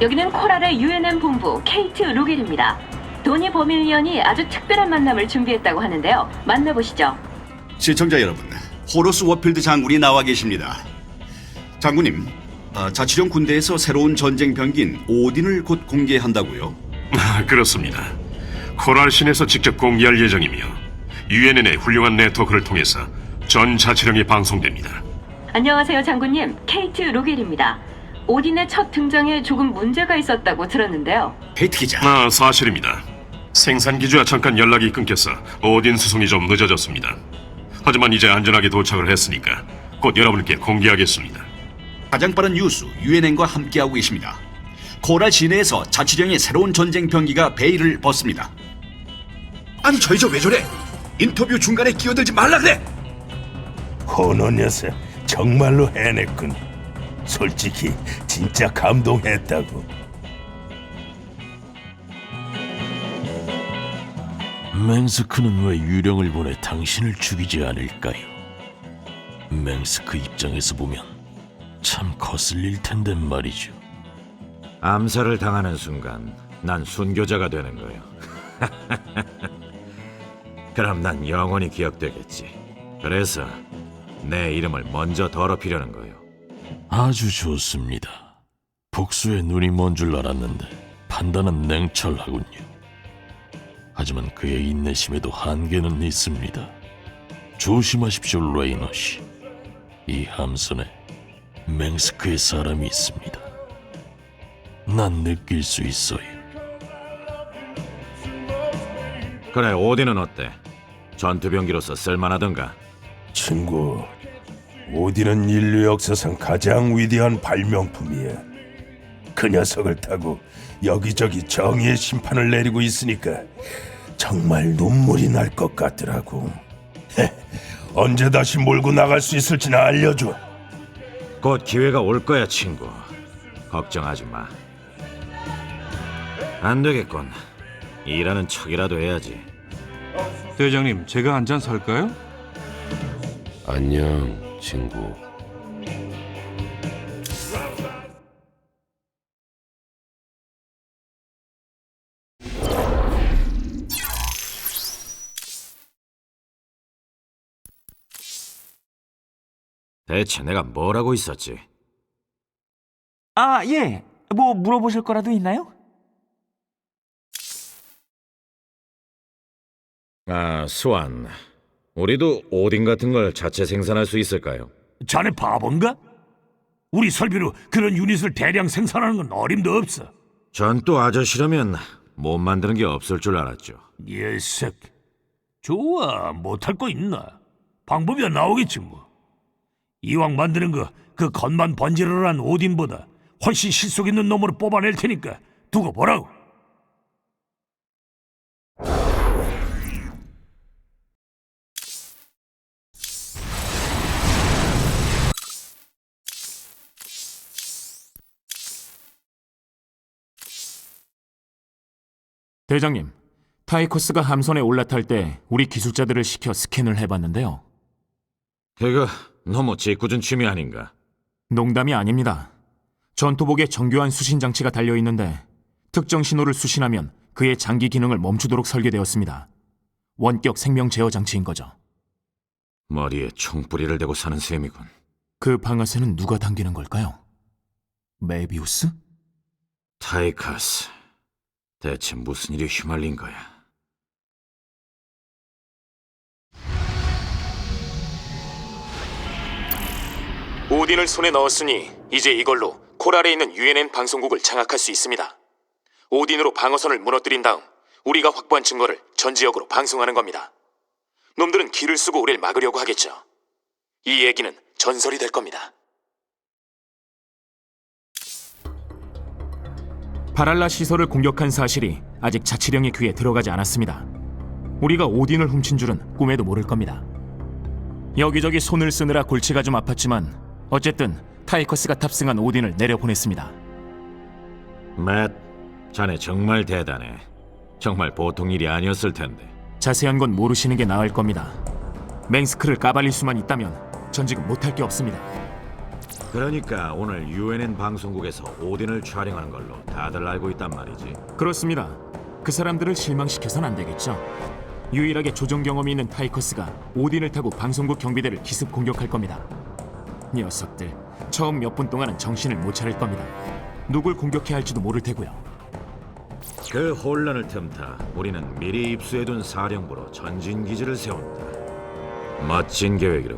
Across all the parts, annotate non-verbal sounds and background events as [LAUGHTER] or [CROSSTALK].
여기는 코랄의 UNM 본부 케이트 루길입니다. 도니 버밀리언이 아주 특별한 만남을 준비했다고 하는데요. 만나보시죠. 시청자 여러분, 호러스 워필드 장군이 나와 계십니다. 장군님, 아, 자치령 군대에서 새로운 전쟁 병기인 오딘을 곧 공개한다고요? 아, 그렇습니다. 코랄 신에서 직접 공개할 예정이며 UNN의 훌륭한 네트워크를 통해서 전 자치령이 방송됩니다. 안녕하세요, 장군님. 케이트 루길입니다. 오딘의 첫 등장에 조금 문제가 있었다고 들었는데요. 페이트 기자. 아, 사실입니다. 생산 기지와 잠깐 연락이 끊겨서 오딘 수송이 좀 늦어졌습니다. 하지만 이제 안전하게 도착을 했으니까 곧 여러분께 공개하겠습니다. 가장 빠른 뉴스 UNN과 함께하고 계십니다. 코랄 시내에서 자치령의 새로운 전쟁 병기가 베일을 벗습니다. 아니 저희 저 왜 저래? 인터뷰 중간에 끼어들지 말라 그래. 호너 녀석 정말로 해냈군. 솔직히 진짜 감동했다고. 맹스크는 왜 유령을 보내 당신을 죽이지 않을까요? 맹스크 입장에서 보면 참 거슬릴 텐데 말이죠. 암살을 당하는 순간 난 순교자가 되는 거요. [LAUGHS] 그럼 난 영원히 기억되겠지. 그래서 내 이름을 먼저 더럽히려는 거요. 아주 좋습니다. 복수의 눈이 먼 줄 알았는데 판단은 냉철하군요. 하지만 그의 인내심에도 한계는 있습니다. 조심하십시오, 레이너 씨. 이 함선에 맹스크의 사람이 있습니다. 난 느낄 수 있어요. 그래 오딘은 어때? 전투병기로서 쓸만하던가? 친구, 오디는 인류 역사상 가장 위대한 발명품이야. 그 녀석을 타고 여기저기 정의의 심판을 내리고 있으니까 정말 눈물이 날 것 같더라고. 헤, [LAUGHS] 언제 다시 몰고 나갈 수 있을지나 알려줘. 곧 기회가 올 거야 친구. 걱정하지 마. 안 되겠군. 일하는 척이라도 해야지. 대장님, 제가 한 잔 살까요? 안녕, 친구. 대체 내가 뭘 하고 있었지? 아, 예. 뭐 물어보실 거라도 있나요? 아, 스완. 우리도 오딘 같은 걸 자체 생산할 수 있을까요? 자네 바본가? 우리 설비로 그런 유닛을 대량 생산하는 건 어림도 없어. 전 또 아저씨라면 못 만드는 게 없을 줄 알았죠. 예색. 좋아, 못할 거 있나? 방법이 나오겠지 뭐. 이왕 만드는 거 그 겉만 번지르르한 오딘보다 훨씬 실속 있는 놈으로 뽑아낼 테니까 두고 보라고. 대장님, 타이코스가 함선에 올라탈 때 우리 기술자들을 시켜 스캔을 해봤는데요. 그거 너무 짓궂은 취미 아닌가? 농담이 아닙니다. 전투복에 정교한 수신 장치가 달려 있는데 특정 신호를 수신하면 그의 장기 기능을 멈추도록 설계되었습니다. 원격 생명 제어 장치인 거죠. 머리에 총뿌리를 대고 사는 셈이군. 그 방아쇠는 누가 당기는 걸까요? 메비우스? 타이카스. 대체 무슨 일이 휘말린 거야? 오딘을 손에 넣었으니 이제 이걸로 코랄에 있는 UNN 방송국을 장악할 수 있습니다. 오딘으로 방어선을 무너뜨린 다음 우리가 확보한 증거를 전 지역으로 방송하는 겁니다. 놈들은 길을 쓰고 우리를 막으려고 하겠죠. 이 얘기는 전설이 될 겁니다. 바랄라 시설을 공격한 사실이 아직 자치령의 귀에 들어가지 않았습니다. 우리가 오딘을 훔친 줄은 꿈에도 모를 겁니다. 여기저기 손을 쓰느라 골치가 좀 아팠지만 어쨌든 타이커스가 탑승한 오딘을 내려보냈습니다. 맷, 자네 정말 대단해. 정말 보통 일이 아니었을 텐데. 자세한 건 모르시는 게 나을 겁니다. 맹스크를 까발릴 수만 있다면 전 지금 못할 게 없습니다. 그러니까 오늘 UNN 방송국에서 오딘을 촬영하는 걸로 다들 알고 있단 말이지. 그렇습니다. 그 사람들을 실망시켜선 안 되겠죠. 유일하게 조종 경험이 있는 타이커스가 오딘을 타고 방송국 경비대를 기습 공격할 겁니다. 녀석들 처음 몇 분 동안은 정신을 못 차릴 겁니다. 누굴 공격해야 할지도 모를 테고요. 그 혼란을 틈타 우리는 미리 입수해둔 사령부로 전진 기지를 세운다. 멋진 계획이로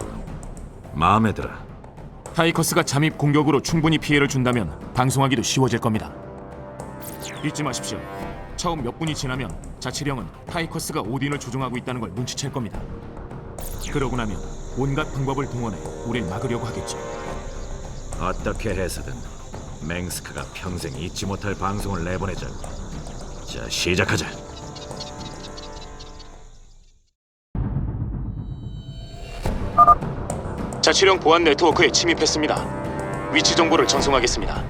마음에 들어. 타이커스가 잠입 공격으로 충분히 피해를 준다면 방송하기도 쉬워질 겁니다. 잊지 마십시오. 처음 몇 분이 지나면 자치령은 타이커스가 오딘을 조종하고 있다는 걸 눈치챌 겁니다. 그러고 나면 온갖 방법을 동원해 우릴 막으려고 하겠죠. 어떻게 해서든 맹스크가 평생 잊지 못할 방송을 내보내자고. 자 시작하자. 자치령 보안 네트워크에 침입했습니다. 위치 정보를 전송하겠습니다.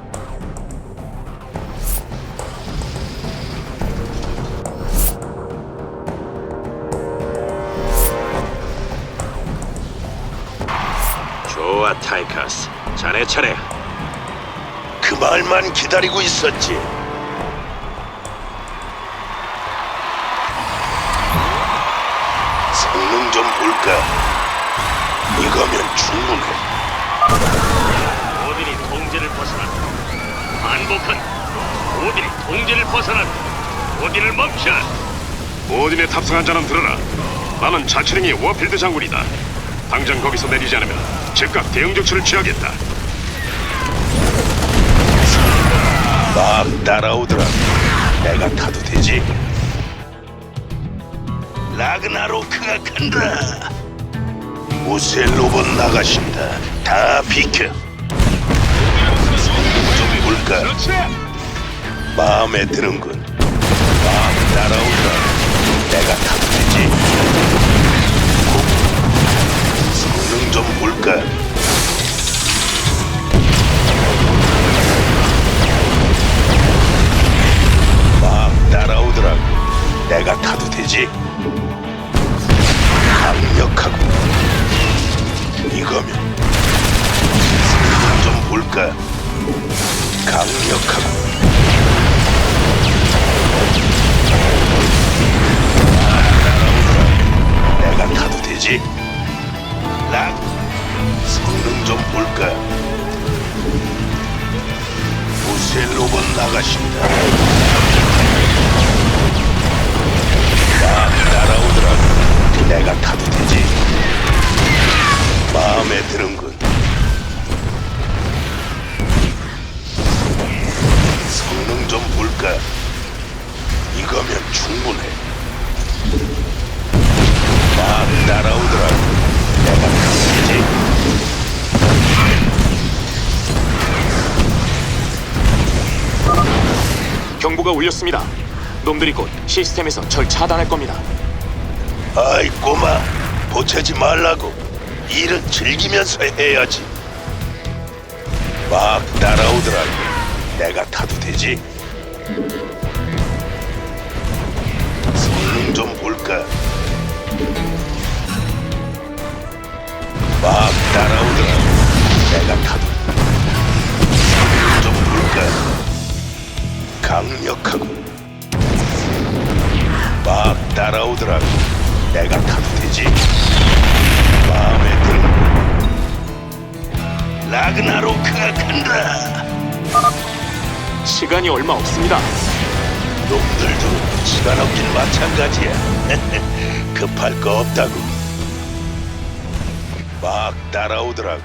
좋아 타이커스. 자네 차례. 그 말만 기다리고 있었지. 성능 좀 볼까? 이거면 충분해. 오딘이 통제를 벗어난 반복한 오딘이 통제를 벗어난 오딘을 멈춰 오딘에 탑승한 자는 들어라 나는 자치령의 워필드 장군이다 당장 거기서 내리지 않으면 즉각 대응 조치를 취하겠다 막 따라오더라. 내가 타도 되지? 라그나로크가 간다. 우셀 로봇 나가신다. 다 비켜. 좀 볼까? 마음에 드는군. 막 따라오더라. 내가 타도 되지? 성능 좀 볼까? 막 따라오더라고. 내가 타도 되지? 좀 볼까? 강력하고. 내가 타도 되지? 락 성능 좀 볼까? 우셀 로봇 나가신다. 막 따라오더라고. 내가 타도 되지. 마음에 드는군. 성능 좀 볼까? 이거면 충분해. 막 따라오더라고. 내가 되지. 경보가 울렸습니다. 놈들이 곧 시스템에서 절 차단할 겁니다. 아이 꼬마 보채지 말라고 일은 즐기면서 해야지 막 따라오더라고 내가 타도 되지? 성능 좀 볼까? 막 따라오더라고 내가 타도. 성능 좀 볼까? 강력하고. 막 따라오더라고. 내가 타도 되지? 마음에 드는 라그나로크가 간다. 시간이 얼마 없습니다. 놈들도 시간 없긴 마찬가지야. [LAUGHS] 급할 거 없다고. 막 따라오더라고.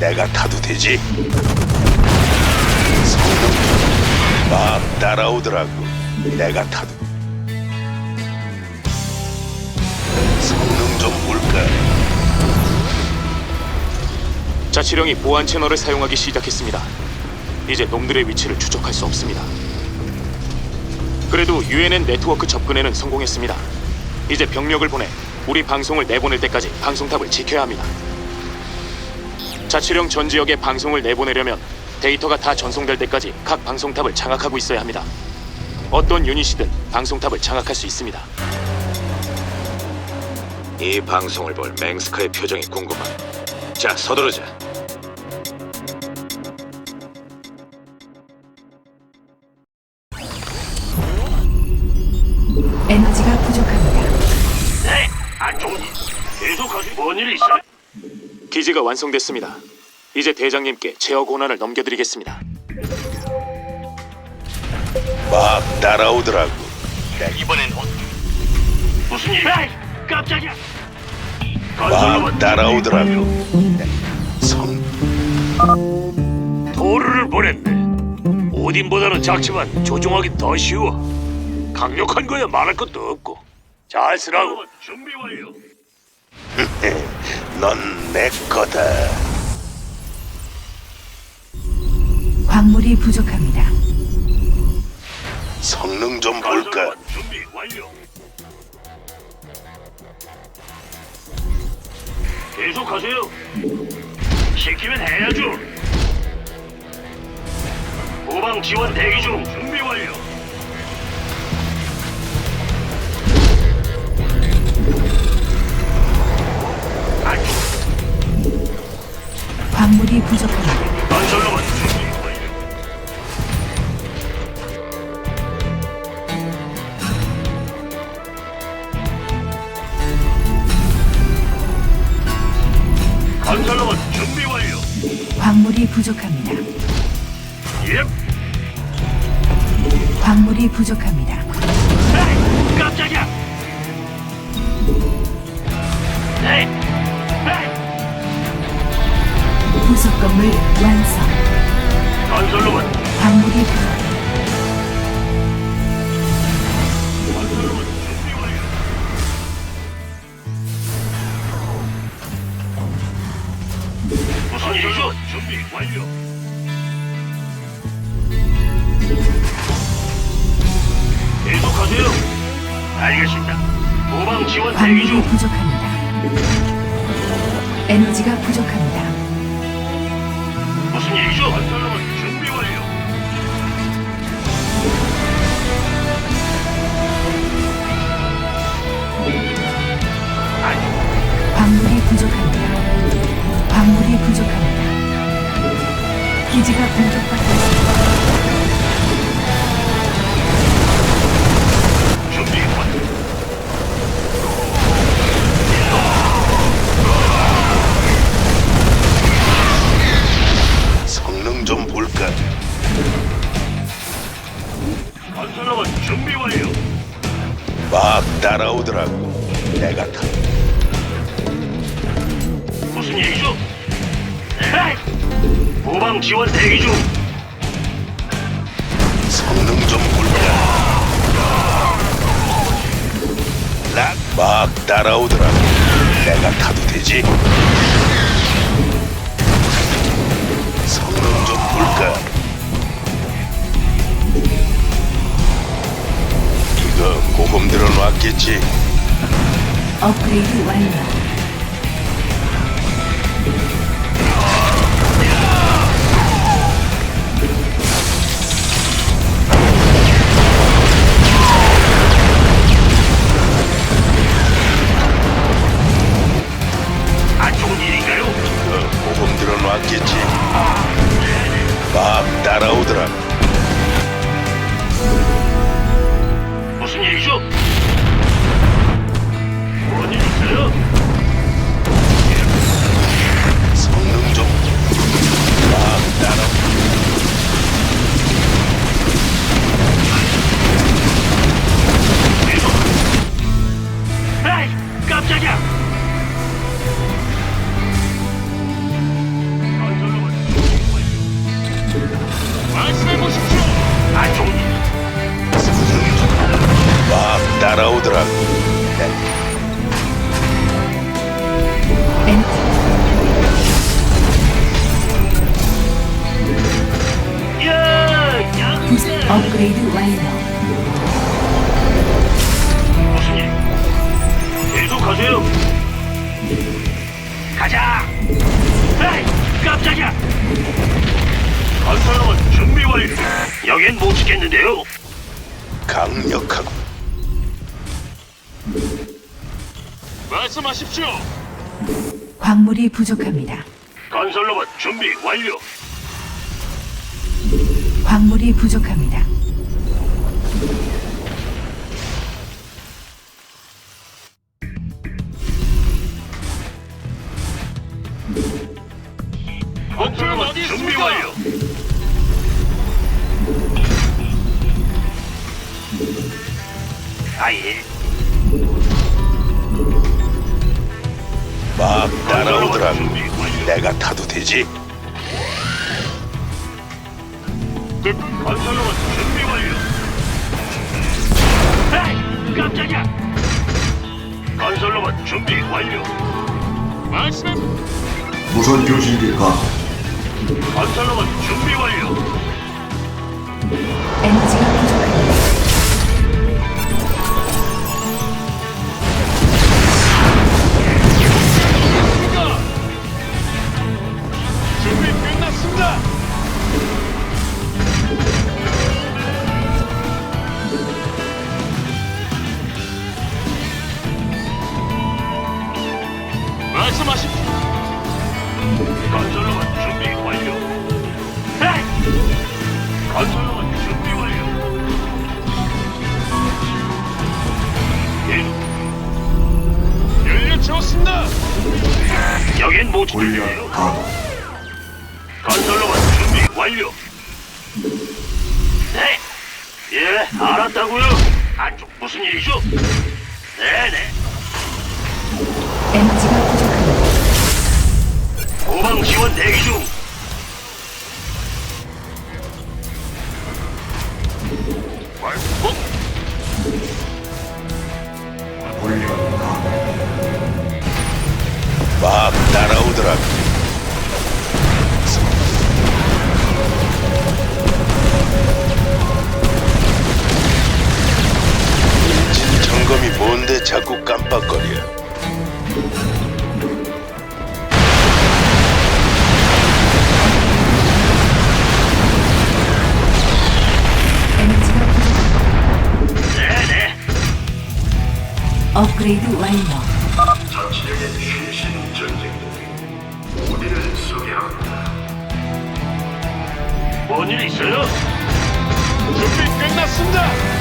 내가 타도 되지? 성능 막 따라오더라고. 내가 타도. 성능 좀 볼까? 자치령이 보안 채널을 사용하기 시작했습니다. 이제 놈들의 위치를 추적할 수 없습니다. 그래도 UNN 네트워크 접근에는 성공했습니다. 이제 병력을 보내 우리 방송을 내보낼 때까지 방송탑을 지켜야 합니다. 자치령 전 지역에 방송을 내보내려면 데이터가 다 전송될 때까지 각 방송탑을 장악하고 있어야 합니다. 어떤 유닛이든 방송탑을 장악할 수 있습니다. 이 방송을 볼 맹스크의 표정이 궁금한. 자 서두르자. 계속하세요. 뭔일 있어요? 기지가 완성됐습니다. 이제 대장님께 제어 권한을 넘겨드리겠습니다. 막 따라오더라고. 이번엔 어... 무슨 일? 에이, 깜짝이야. 막 따라오더라고. 성 도르를 보냈네. 오딘보다는 작지만 조종하기 더 쉬워. 강력한 거야 말할 것도 없고. 잘 쓰라고. 준비 완료. 넌 내 거다. 광물이 부족합니다. 성능 좀 볼까? 준비 완료. 계속하세요. 시키면 해야죠. 후방 지원 대기 중 광물이 부족합니다. 건설로만 준비 완료. 건설로만 준비 완료. 광물이 부족합니다. 예. 광물이 부족합니다. 일이죠? 준비 완료. 계속하세요. 알겠습니다. 후방 지원 대기 광물이 중. 부족합니다. 에너지가 부족합니다. 무슨 일이죠? 건설로만 기지가 공격받고 있습니다. 준비 완료. 성능 좀 볼까? 건설로만 준비 완료. 막 따라오더라고. 내가 타. 무슨 일이죠? 에이! 후방 지원 대기 중. 성능 좀 볼까? 막 따라오더라고. 내가 타도 되지? 성능 좀 볼까? 이거 보험 들어놨겠지? 업그레이드 완료. 막 따라오더라고. 무슨 일이죠? 뭔 일 있어요? 성능 좀. 막 따라. 에이! 깜짝이야! 말씀해 보십시오! 안 좋은 일. 성능 좀. 막 따라오더라고. 야! 부속 업그레이드 완료. 무슨 일? 계속 하세요. 가자. 완료. 여긴 못 지켰는데요. 강력하고 말씀하십시오. 광물이 부족합니다. 건설로만 준비 완료. 광물이 부족합니다. 완료. 말씀. 무선 교신일까? 건설로만 준비 완료. 에너지가 부족 완료. 네. 예, 알았다고요. 안쪽 무슨 일이죠? 네네. 에너지가 부족합니다. 후방 지원 대기 중. 가도 막 따라오더라 점검이 뭔데 자꾸 깜빡거려. 업그레이드 완료. 자치령의 최신 전쟁들이 우리를 소개합니다. 뭔일 있어요? 준비 끝났습니다.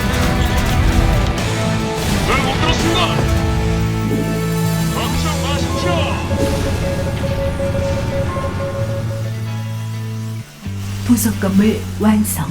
건물 완성.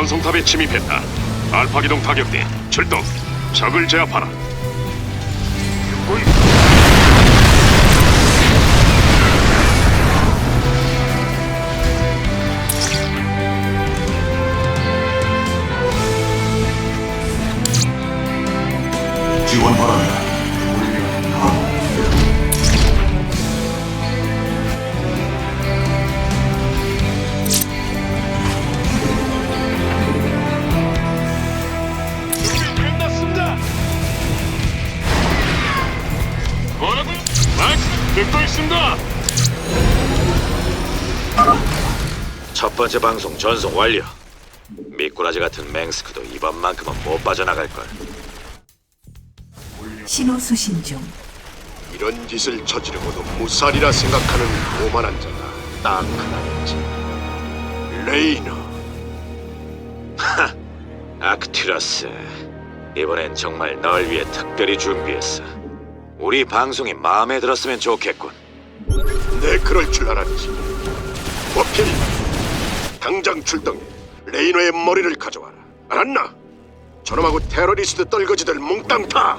전송탑에 침입했다. 알파 기동 타격대 출동. 적을 제압하라. 지원 바란다. 첫 번째 방송 전송 완료. 미꾸라지 같은 맹스크도 이번만큼은 못 빠져나갈 걸. 신호 수신 중. 이런 짓을 저지르고도 무살이라 생각하는 오만한 자가 딱 하나였지. 레이너. 하, 아크티러스. 이번엔 정말 널 위해 특별히 준비했어. 우리 방송이 마음에 들었으면 좋겠군. 내 그럴 줄 알았지. 당장 출동해 레이너의 머리를 가져와라. 알았나? 저놈하고 테러리스트 떨거지들 몽땅 타.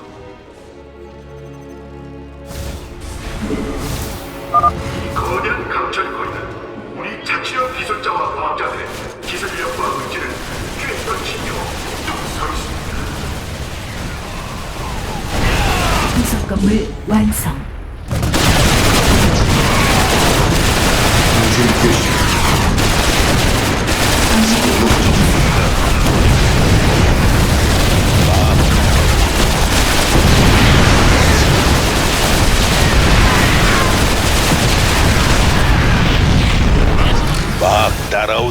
거대한 강철거리는 우리 자치령 기술자와 과학자들의 기술력과 의지를 꿰뚫 지켜 뚝서 있습니다. 부속 건물 완성.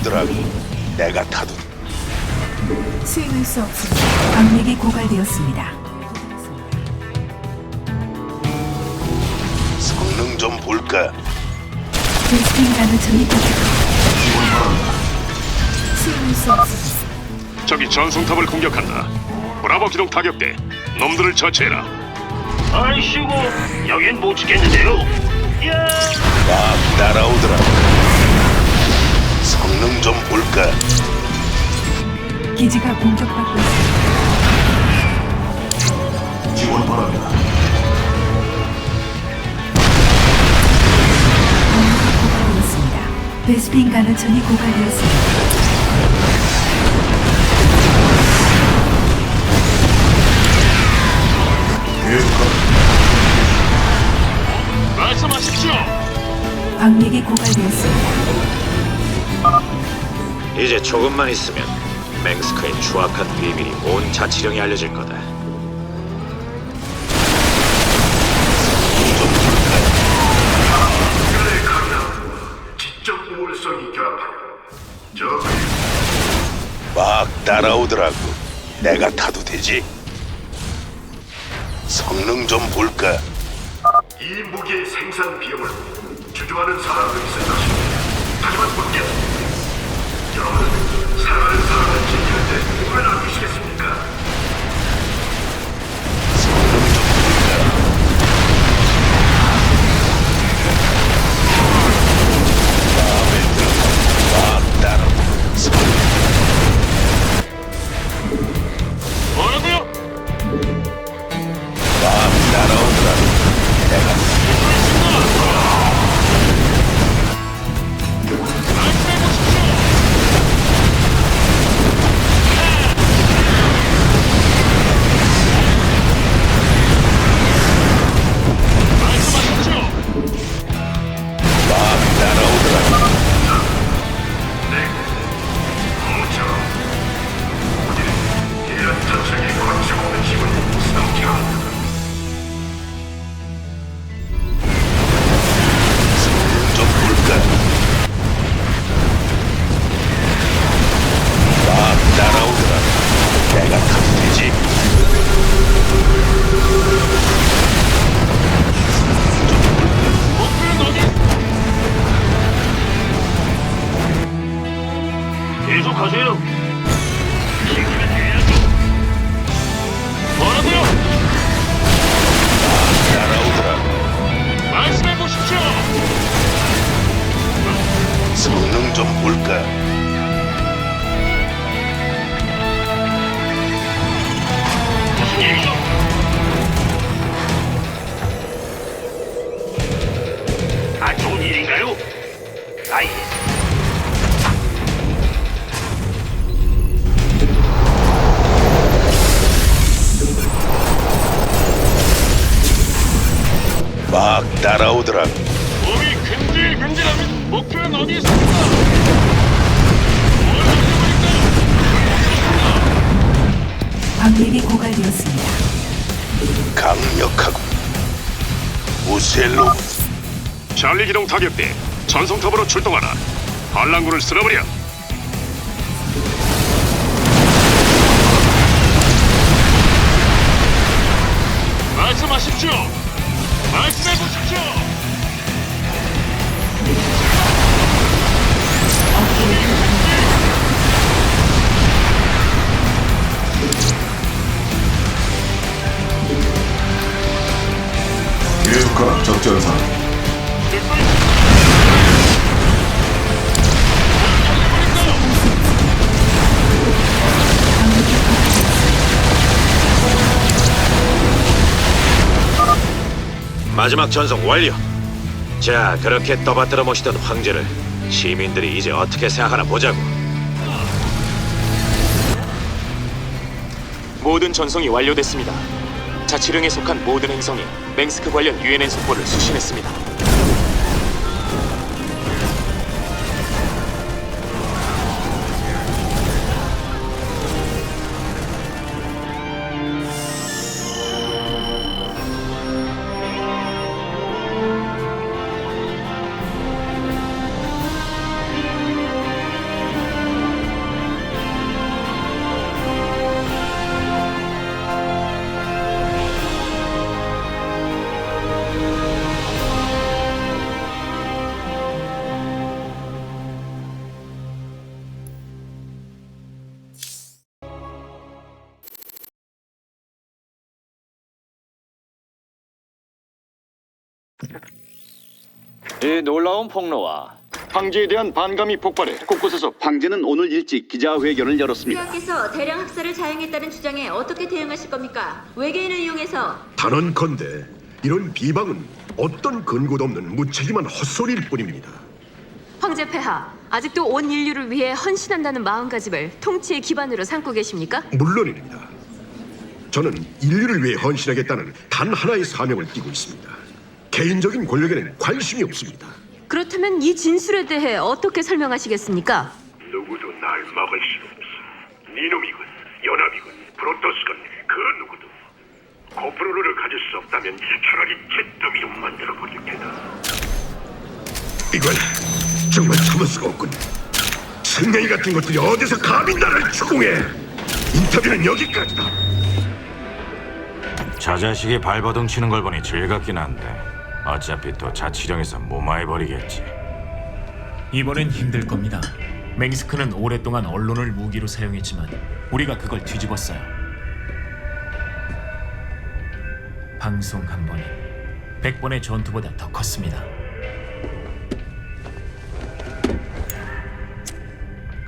오더라고. 내가 타도 수행할 수 없습니다. 광맥이 고갈되었습니다. 성능 좀 볼까? 베스핀 가능성이 부족합니다. 수행할 수 없습니다. 저기 전송탑을 공격한다. 브라보 기동 타격대. 놈들을 처치해라. 아이씨고 여긴 못 지켰는데요. 막 따라오더라고. 성능 좀 볼까? 기지가 공격받고 있습니다. 지원 바랍니다. 고갈되었습니다. 베스핀 가능성이 고갈되었습니다. 말씀하십시오. 광맥이 고갈되었습니다. 이제 조금만 있으면 맹스크의 추악한 비밀이 온 자치령에 알려질 거다. 그들의 강함, 지적 우월성이 결합하여 적의 막 따라오더라고. 내가 타도 되지? 성능 좀 볼까? 이 무기의 생산 비용을 주저하는 사람도 있을 것입니다. 하지만 문제 여러분은 사랑하는 사람을 지키는데 왜 남기시겠습니까? 타격대 전송탑으로 출동하라. 반란군을 쓸어버려. 마지막 전송 완료. 자, 그렇게 떠받들어 모시던 황제를 시민들이 이제 어떻게 생각하나 보자고. 모든 전송이 완료됐습니다. 자치령에 속한 모든 행성이 맹스크 관련 유엔엔 속보를 수신했습니다. 이 놀라운 폭로와 황제에 대한 반감이 폭발해 곳곳에서 황제는 오늘 일찍 기자회견을 열었습니다. 께서 대량 학살을 자행했다는 주장에 어떻게 대응하실 겁니까? 외계인을 이용해서 단언컨대 이런 비방은 어떤 근거도 없는 무책임한 헛소리일 뿐입니다. 황제 폐하 아직도 온 인류를 위해 헌신한다는 마음가짐을 통치의 기반으로 삼고 계십니까? 물론입니다. 저는 인류를 위해 헌신하겠다는 단 하나의 사명을 띠고 있습니다. 개인적인 권력에는 관심이 없습니다. 그렇다면 이 진술에 대해 어떻게 설명하시겠습니까? 누구도 날 막을 수 없어. 니놈이군, 연합이군, 프로토스건 그 누구도 코프로를 가질 수 없다면 차라리 잿더미로 만들어 버릴 테다. 이건 정말 참을 수가 없군. 승냥이 같은 것들이 어디서 감히 나를 추궁해? 인터뷰는 여기까지다. 저 자식이 발버둥 치는 걸 보니 즐겁긴 한데 어차피 또 자치령에서 무마해버리겠지. 이번엔 힘들 겁니다. 맹스크는 오랫동안 언론을 무기로 사용했지만 우리가 그걸 뒤집었어요. 방송 한 번이 100번의 전투보다 더 컸습니다.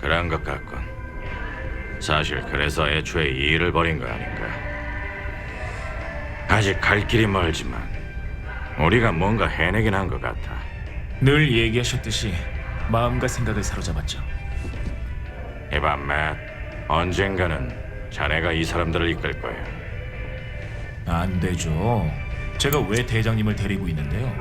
그런 것 같군. 사실 그래서 애초에 이 일을 벌인 거 아닌가. 아직 갈 길이 멀지만 우리가 뭔가 해내긴 한 것 같아. 늘 얘기하셨듯이 마음과 생각을 사로잡았죠. 이봐, 맷. 언젠가는 자네가 이 사람들을 이끌 거야. 안 되죠. 제가 왜 대장님을 데리고 있는데요?